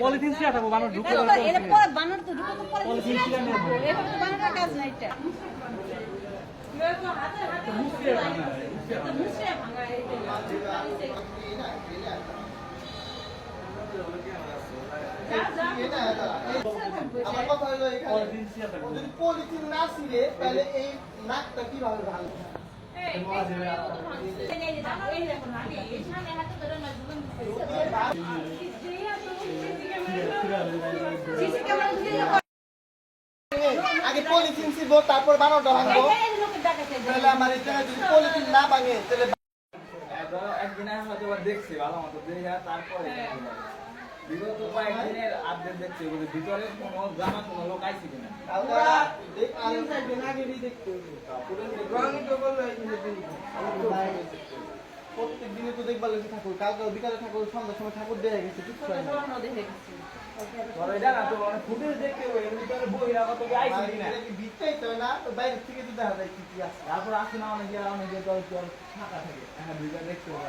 Polythene ছিঁড়া থাকব বানর ঢুকে বানর তো ঢুকে তো পলিথিন ছিঁড়া এভাবে তো বানরের কাজ না এটা আমার কথা হলো যদি পলিথিন না ছিঁড়ে তাহলে এই নাকটা কীভাবে ক্যামেরা দিয়ে আগে পলিথিন ছিড়বো তারপর বানানোটা ভাঙবো তাহলে আমার জায়গায় যদি পলিথিন না ভাঙে তাহলে একদিন হয়তো দেখছি ভালো মতো দেখে তারপরে বিগত কয়েকদিনের আপডেট দেখছি ভিতরে কোনো জামা কোনো লোক আইছে কিনা। প্রত্যেক দিনে তো দেখবার লোক ঠাকুর। কালকে বিকালে ঠাকুর সন্ধ্যার সময় ঠাকুর দেয়া গেছে কিছু হয় না। ধরো এটা না তো অনেক ফুটেজ দেখতে হবে এর ভিতরে বহিরাগত কেউ আইছে আর কিনা। এটা কি ভিড়টাই তো না? তো বাইরে থেকে তো দেখা যায় কি কি আছে। তারপর আসে না অনেকে অনেকে ফাঁকা থাকে। হ্যাঁ দেখতে হবে।